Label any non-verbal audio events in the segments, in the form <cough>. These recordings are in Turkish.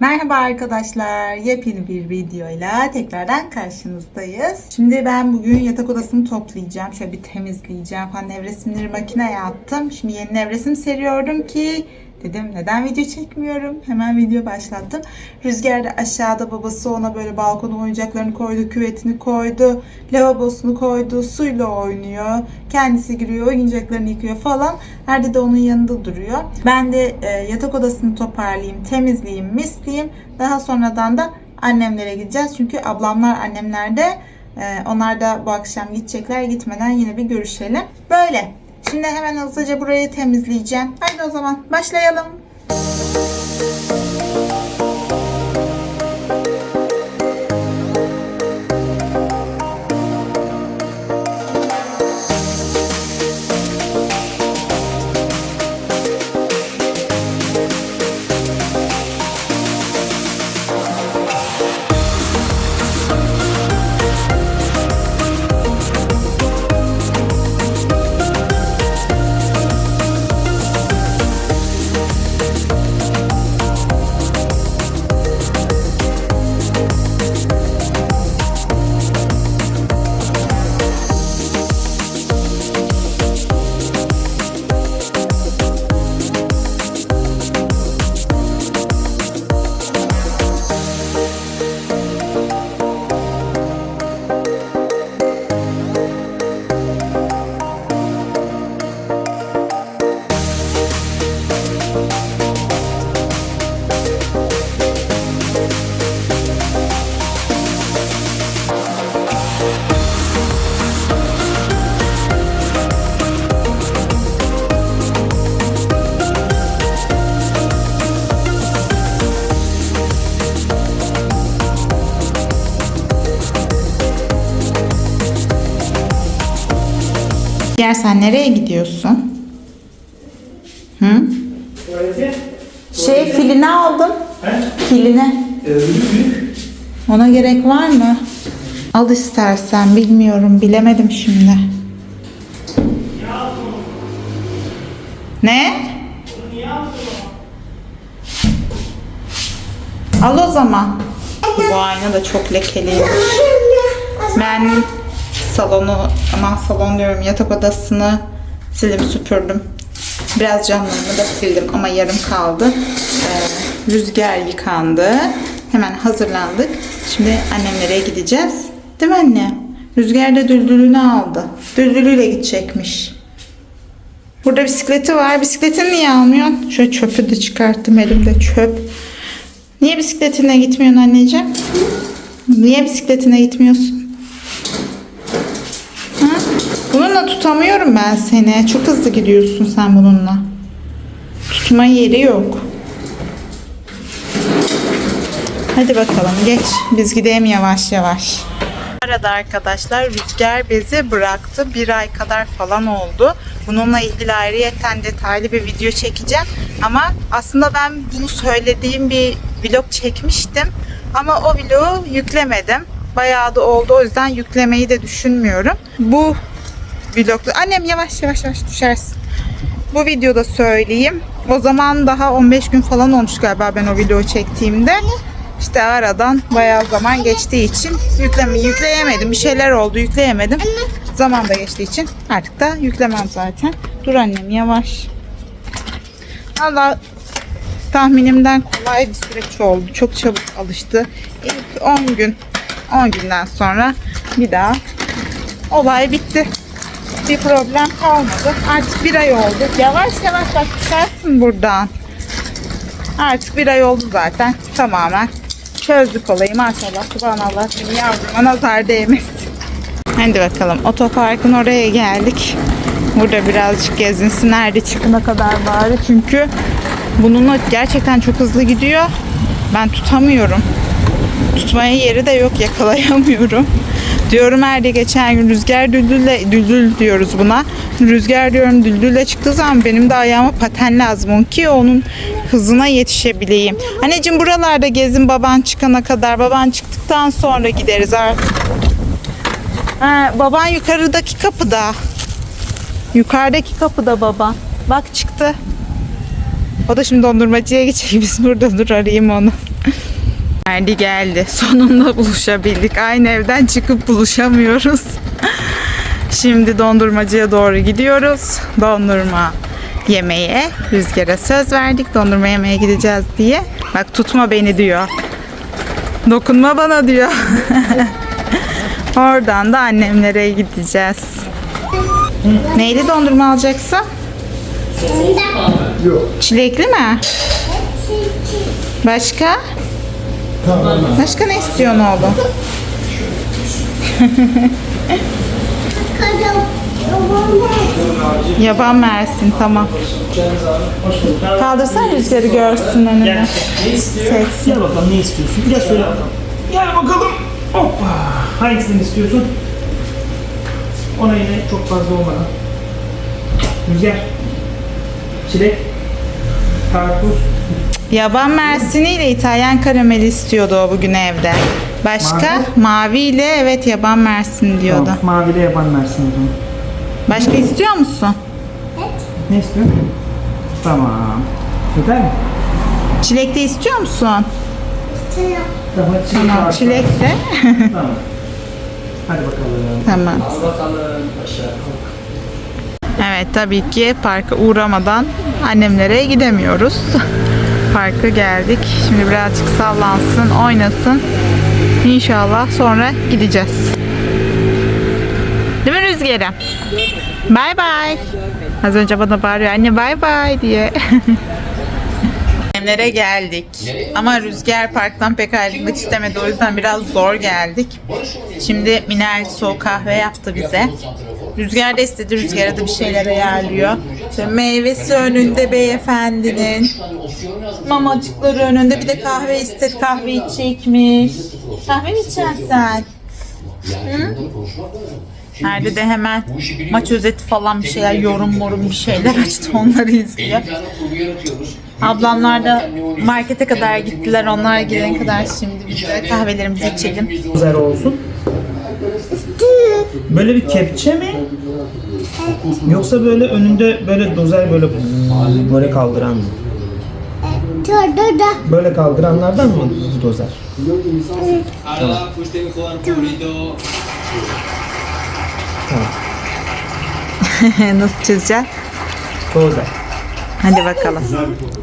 Merhaba arkadaşlar. Yepyeni bir videoyla tekrardan karşınızdayız. Şimdi ben bugün yatak odasını toplayacağım. Şöyle bir temizleyeceğim falan. Nevresimleri makineye attım. Şimdi yeni nevresim seriyordum ki dedim neden video çekmiyorum? Hemen video başlattım. Rüzgar da aşağıda babası ona böyle balkona oyuncaklarını koydu, küvetini koydu, lavabosunu koydu, suyla oynuyor. Kendisi giriyor, oyuncaklarını yıkıyor falan. Erdi de onun yanında duruyor. Ben de e, yatak odasını toparlayayım, temizleyeyim, misleyeyim. Daha sonradan da annemlere gideceğiz. Çünkü ablamlar annemlerde. E, onlar da bu akşam gidecekler. Gitmeden yine bir görüşelim. Böyle. Şimdi hemen hızlıca burayı temizleyeceğim. Haydi o zaman başlayalım. Yer sen nereye gidiyorsun? Hı? Tuvalete. Şey filini aldım. He? Filine. Ee, büyük büyük. Ona gerek var mı? Al istersen bilmiyorum bilemedim şimdi. Ne? Al o zaman. Bu ayna da çok lekeliymiş. Ben salonu, aman salon diyorum yatak odasını sildim süpürdüm. Biraz camlarımı da sildim ama yarım kaldı. Ee, rüzgar yıkandı. Hemen hazırlandık. Şimdi annemlere gideceğiz. Değil mi anne? Rüzgar da düldülünü aldı. Düldülüyle gidecekmiş. Burada bisikleti var. Bisikletini niye almıyorsun? Şöyle çöpü de çıkarttım elimde çöp. Niye bisikletine gitmiyorsun anneciğim? Niye bisikletine gitmiyorsun? Ha? Bununla tutamıyorum ben seni. Çok hızlı gidiyorsun sen bununla. Tutma yeri yok. Hadi bakalım geç. Biz gidelim yavaş yavaş. Arada arkadaşlar rüzgar bezi bıraktı. Bir ay kadar falan oldu. Bununla ilgili ayrıyeten detaylı bir video çekeceğim. Ama aslında ben bunu söylediğim bir vlog çekmiştim. Ama o vlogu yüklemedim. Bayağı da oldu. O yüzden yüklemeyi de düşünmüyorum. Bu vlogda... Annem yavaş yavaş yavaş düşersin. Bu videoda söyleyeyim. O zaman daha 15 gün falan olmuş galiba ben o videoyu çektiğimde. İşte aradan bayağı zaman geçtiği için yükleme, yükleyemedim. Bir şeyler oldu yükleyemedim. Zaman da geçtiği için artık da yüklemem zaten. Dur annem yavaş. Allah tahminimden kolay bir süreç oldu. Çok çabuk alıştı. İlk 10 gün 10 günden sonra bir daha olay bitti. Bir problem kalmadı. Artık bir ay oldu. Yavaş yavaş bak düşersin buradan. Artık bir ay oldu zaten. Tamamen çözdük olayı. Maşallah subhanallah. Şimdi yavruma nazar değmesin. Hadi bakalım. Otoparkın oraya geldik. Burada birazcık gezinsin. Nerede çıkana kadar bari. Çünkü bununla gerçekten çok hızlı gidiyor. Ben tutamıyorum. Tutmaya yeri de yok. Yakalayamıyorum. Diyorum her de geçen gün rüzgar düldülle, düldül diyoruz buna. Rüzgar diyorum düldülle çıktığı zaman benim de ayağıma paten lazım ki onun hızına yetişebileyim. Anneciğim buralarda gezin baban çıkana kadar. Baban çıktıktan sonra gideriz artık. Ha, baban yukarıdaki kapıda. Yukarıdaki kapıda baban. Bak çıktı. O da şimdi dondurmacıya gidecek. <laughs> Biz burada dur arayayım onu. Geldi geldi. <laughs> Sonunda buluşabildik. Aynı evden çıkıp buluşamıyoruz. <laughs> Şimdi dondurmacıya doğru gidiyoruz. Dondurma yemeye. Rüzgar'a söz verdik. Dondurma yemeye gideceğiz diye. Bak tutma beni diyor. Dokunma bana diyor. <laughs> Oradan da annemlere gideceğiz. Neydi dondurma alacaksın? Çilekli mi? Başka? Başka ne istiyorsun oğlum? <laughs> Yaban mersin tamam. Kaldırsan rüzgarı görsün önüne. Seçsin. Gel bakalım ne istiyorsun? Gel söyle bakalım. Gel bakalım. Hoppa. Hangisini istiyorsun? Ona yine çok fazla olmadan. Rüzgar. Çilek. Karpuz. Yaban mersiniyle İtalyan karameli istiyordu o bugün evde. Başka? Mavi ile evet yaban mersin diyordu. Tamam, Mavide yaban versin o zaman. Başka istiyor musun? Ne istiyorsun? Tamam. Yeter mi? Çilekli istiyor musun? Çilek Tamam varsa- çilek de. <laughs> Tamam. Hadi bakalım. tamam. Al bakalım. Aşağı. Evet tabii ki parka uğramadan annemlere gidemiyoruz. <laughs> Parka geldik. Şimdi birazcık sallansın, oynasın. İnşallah sonra gideceğiz. Değil mi Rüzgar'ım? Bay bay. Az önce bana bağırıyor anne bay bay diye. <laughs> Annemlere geldik. Ama Rüzgar parktan pek ayrılmak istemedi. O yüzden biraz zor geldik. Şimdi Minel soğuk kahve yaptı bize. Rüzgar da istedi. Rüzgar'a da bir şeyler ayarlıyor. İşte meyvesi önünde beyefendinin. Mamacıkları önünde. Bir de kahve istedi. Kahve içecekmiş. Kahve mi içeceksin sen? Hı? Nerede de hemen maç özeti falan bir şeyler, yorum morum bir şeyler <laughs> açtı. Onları izliyor. Ablamlar da markete kadar gittiler. Onlar gelene kadar şimdi biz de kahvelerimizi içelim. Güzel olsun. Böyle bir kepçe mi? Yoksa böyle önünde böyle dozer böyle böyle kaldıran mı? Böyle kaldıranlardan mı dozer? Pulito. Tamam. <laughs> Nasıl çizeceksin? Dozer. Hadi bakalım.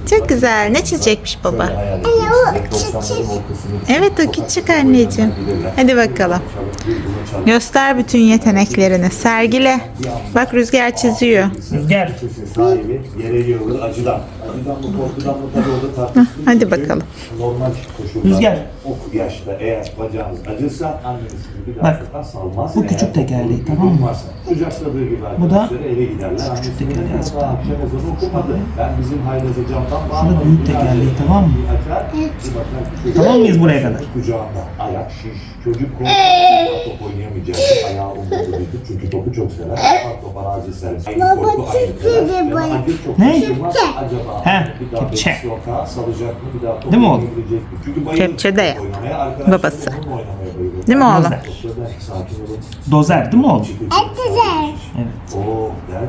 Çok güzel. Ne çizecekmiş baba? Evet o küçük anneciğim. Hadi bakalım. Göster bütün yeteneklerini. Sergile. Bak Rüzgar çiziyor. Rüzgar. sahibi yere yığılır acıdan. Acıdan mı korkudan mı tabii orada tartışılır. Hadi bakalım. Normal koşullarda Rüzgar. o yaşta eğer bacağınız acırsa anneniz bir Bak, daha salmaz. bu Eğer küçük tekerleği, bir tamam mı? durum varsa, Kucakladığı gibi Bu da arkadaşları eve giderler. Küçük tekerleği azıcık daha. Akşam ezanı okumadı. Ben bizim haylazı camdan bağırmadım. büyük tekerleği, tamam mı? Bir açar, bir bakar Tamam mıyız buraya kadar? Kucağında ayak şiş. Çocuk korkuyor. Top oynayamayacak. Ayağı değil. Çünkü topu çok sever. Top arazi Baba, çok Ne? Acaba He, bir daha kepçe. beş sokağa salacak mı? Bir daha top Değil mi oğlum? Kepçe de Babası. Değil mi oğlum? Dozer. Dozer değil mi oğlum? Evet. Oo der.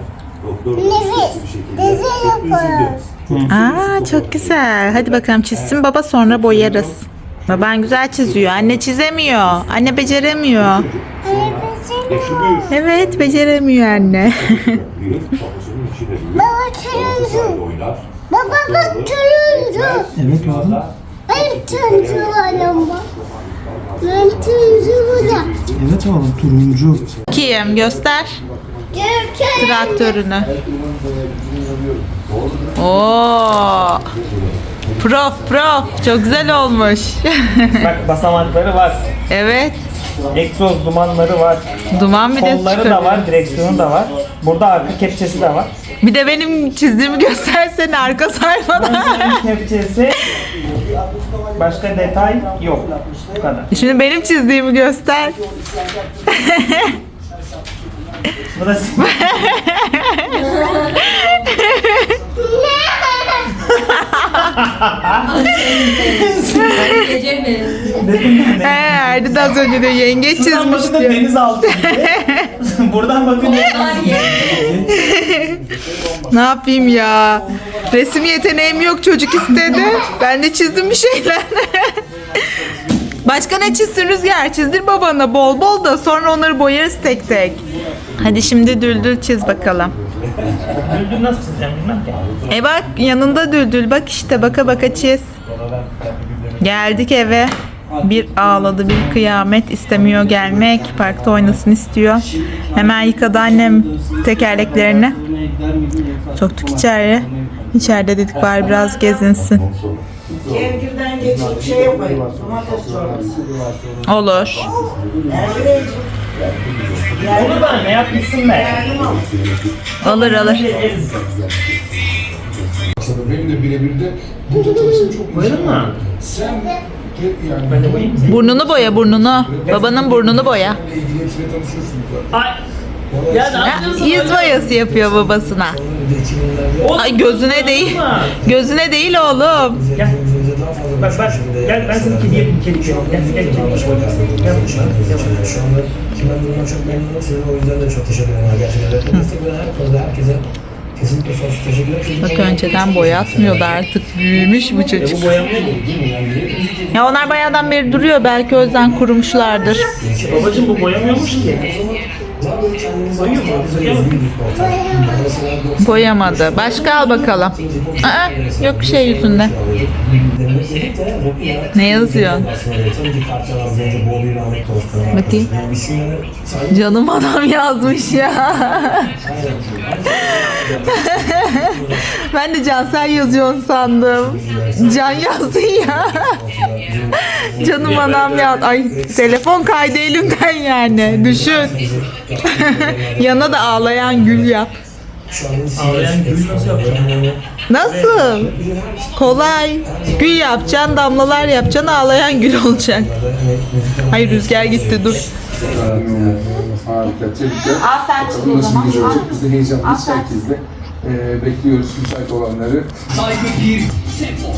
Doktor da Evet. sesli bir şekilde. Güzel "Çok üzüldüm. yapıyor." Aa çok güzel. Hadi bakalım çizsin baba sonra boyarız. Baban güzel çiziyor. Anne çizemiyor. Anne beceremiyor. Evet beceremiyor anne. Baba turuncu. Baba bak turuncu. Evet oğlum. Ben turuncu oğlum. Ben turuncu burada. Evet oğlum turuncu. Kim göster Görkem. traktörünü. Oo. Prof prof çok güzel olmuş. <laughs> Bak basamakları var. evet. Egzoz dumanları var. Duman bir de Kolları çıkıyor. da var, direksiyonu da var. Burada arka kepçesi de var. Bir de benim çizdiğimi göstersene arka sayfada. kepçesi. Başka detay yok. Bu kadar. Şimdi benim çizdiğimi göster. Burası dedim ben de. He Erdi de az önce de yengeç Şuradan çizmiş bakın da diyor. deniz altı gibi. <laughs> <laughs> Buradan bakın Ne yapayım ya? Resim yeteneğim yok çocuk istedi. Ben de çizdim bir şeyler. <laughs> Başka ne çizsin Rüzgar? Çizdir babana bol bol da sonra onları boyarız tek tek. Hadi şimdi düldül çiz bakalım. Düldül nasıl çizeceğim bilmem ki. E bak yanında düldül bak işte baka baka çiz. Geldik eve. Bir ağladı bir kıyamet istemiyor gelmek. Parkta oynasın istiyor. Hemen yıkadı annem tekerleklerini. Soktuk içeri. İçeride dedik bari biraz gezinsin. Kevgirden geçip şey yapayım. Domates çorbası. Olur. Onu da ne yapmışsın be? Alır alır. Benim de birebir de burada tanıştığım çok var. mı? Sen Ben de koyayım mı? Burnunu boya burnunu. Babanın burnunu boya. Ay. Ya ne Ha, yapıyorsun? Yüz boyası yapıyor babasına. Oğlum, Ay gözüne değil. Gözüne değil oğlum. Gel. Bak bak. Gel ben sana kedi yapayım. Kedi. Gel gel kedi. Gel Gel. Şu anda ben durumdan çok memnunum. Size o yüzden de çok teşekkür ederim. Gerçekten destek veren her konuda herkese Bak önceden boyatmıyordu artık. Büyümüş bu çocuk. Ya onlar bayağıdan beri duruyor. Belki o yüzden kurumuşlardır. Babacım bu boyamıyormuş ki. Boyamadı. Başka al bakalım. Aa, yok bir şey yüzünde. Ne yazıyorsun? Bakayım. Canım adam yazmış ya. ben de Cansel yazıyorsun sandım. Can yazdın ya. Canım anam ya. Ay telefon kaydı elimden yani. Düşün. <laughs> Yana da ağlayan gül yap. Ağlayan gül nasıl yapacağım? Nasıl? Kolay. Gül yapacaksın, damlalar yapacaksın, ağlayan gül olacak. Hayır rüzgar gitti dur. Harika. Tebrikler. Al sen çık o zaman. olacak? Biz de heyecanlıyız herkesle. Ee, bekliyoruz müsait olanları. Saygı bir, Sefo,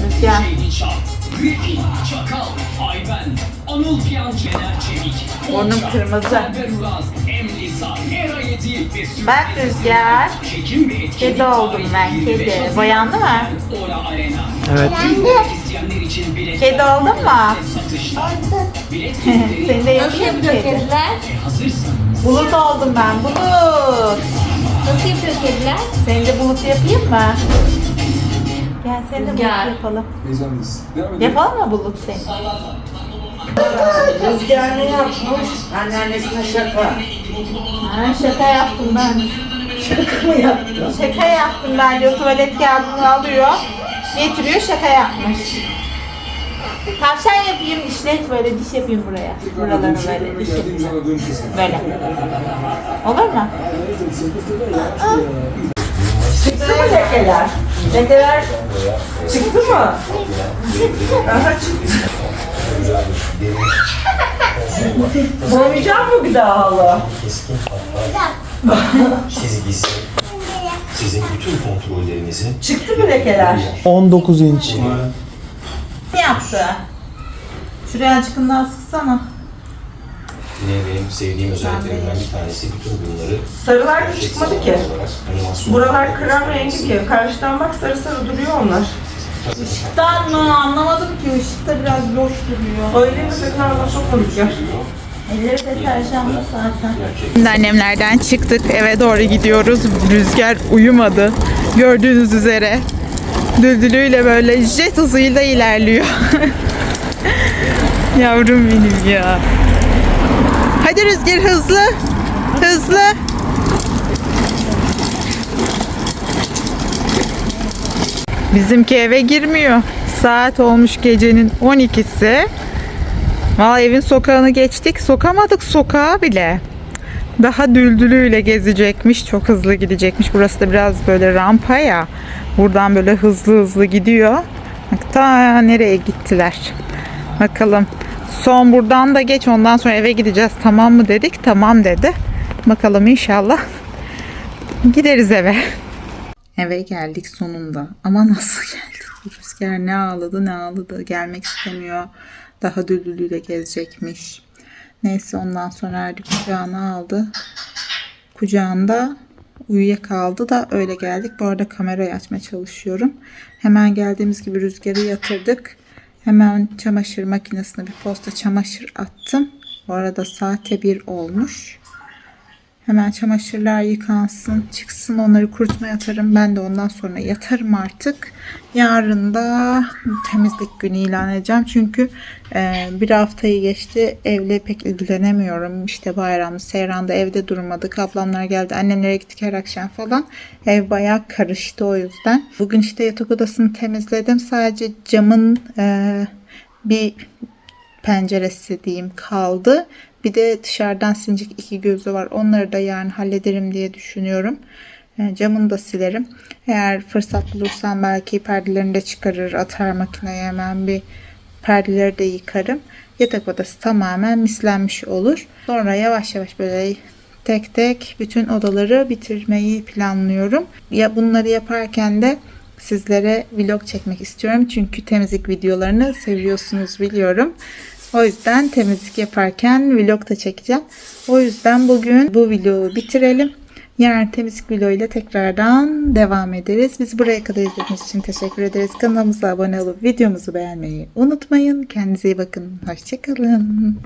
Griffin, Çakal, Ayben, Anıl Piyan, Cener Çevik, Burnum kırmızı. Zafer Uraz, Emlisa, Hera Yedi ve Sürpriz. Bak Rüzgar. Çekim ve etkinlik Kedi oldum ben, kedi. Boyandı mı? Ora Arena. Evet. İsteyenler için bilet Kedi oldun mu? satışta. Bilet <laughs> Seni de yapayım kedi. kediler? hazırsan Bulut oldum ben, bulut. Nasıl yapıyor kediler? Seni de bulut yapayım mı? Gel seni de bulut Rüzgar. yapalım. Heyecanlıyız. Devam edelim. Yapalım mı bulut seni? Rüzgar ne yapmış? Anneannesine şaka. Ha, şaka yaptım ben. Şaka mı yaptın? Şaka yaptım ben diyor. Tuvalet kağıdını alıyor. Getiriyor şaka yapmış. Tavşan yapayım, işlet böyle diş yapayım buraya. Buralarına böyle diş yapayım. Böyle. Olur mu? Çıktı mı lekeler? Lekeler çıktı mı? Aha çıktı. Boyayacak mı bir daha hala? Keskin hatlar çizgisi sizin bütün kontrollerinizi Çıktı mı lekeler? 19 inç. Ne yaptı? Şuraya azıcık daha sıksana. Yine benim sevdiğim özelliklerinden bir tanesi bütün bunları Sarılar da çıkmadı ki. olarak animasyon Buralar krem rengi ki. Karşıdan bak sarı sarı duruyor onlar. Işıktan mı? Anlamadım ki. Işıkta biraz loş duruyor. Öyle mi sakın ağzına sokma Rüzgar. Elleri deterjanlı zaten. Şimdi annemlerden çıktık. Eve doğru gidiyoruz. Rüzgar uyumadı. Gördüğünüz üzere. Düldülüyle böyle jet hızıyla ilerliyor. <laughs> Yavrum benim ya. Hadi Rüzgar hızlı. Hızlı. Bizimki eve girmiyor. Saat olmuş gecenin 12'si. Vallahi evin sokağını geçtik. Sokamadık sokağa bile. Daha düldülüyle gezecekmiş. Çok hızlı gidecekmiş. Burası da biraz böyle rampa ya. Buradan böyle hızlı hızlı gidiyor. Ta nereye gittiler. Bakalım. Son buradan da geç ondan sonra eve gideceğiz. Tamam mı dedik. Tamam dedi. Bakalım inşallah. Gideriz eve. Eve geldik sonunda. Ama nasıl geldik? Rüzgar ne ağladı ne ağladı. Gelmek istemiyor. Daha düldülüyle gezecekmiş. Neyse ondan sonra Erdi kucağına aldı. Kucağında uyuyakaldı da öyle geldik. Bu arada kamerayı açmaya çalışıyorum. Hemen geldiğimiz gibi rüzgarı yatırdık. Hemen çamaşır makinesine bir posta çamaşır attım. Bu arada saate bir olmuş. Hemen çamaşırlar yıkansın, çıksın onları kurutmaya atarım. Ben de ondan sonra yatarım artık. Yarın da temizlik günü ilan edeceğim. Çünkü e, bir haftayı geçti evle pek ilgilenemiyorum. İşte bayramda, seyranda evde durmadık. Ablamlar geldi, annemlere gittik her akşam falan. Ev bayağı karıştı o yüzden. Bugün işte yatak odasını temizledim. Sadece camın e, bir penceresi diyeyim kaldı. Bir de dışarıdan silecek iki gözü var. Onları da yarın hallederim diye düşünüyorum. E, Camını da silerim. Eğer fırsat bulursam belki perdelerini de çıkarır atar makineye hemen bir perdeleri de yıkarım. Yatak odası tamamen mislenmiş olur. Sonra yavaş yavaş böyle tek tek bütün odaları bitirmeyi planlıyorum. Ya bunları yaparken de sizlere vlog çekmek istiyorum. Çünkü temizlik videolarını seviyorsunuz biliyorum. O yüzden temizlik yaparken vlog da çekeceğim. O yüzden bugün bu vlogu bitirelim. Yarın temizlik vloguyla tekrardan devam ederiz. Bizi buraya kadar izlediğiniz için teşekkür ederiz. Kanalımıza abone olup videomuzu beğenmeyi unutmayın. Kendinize iyi bakın. Hoşçakalın.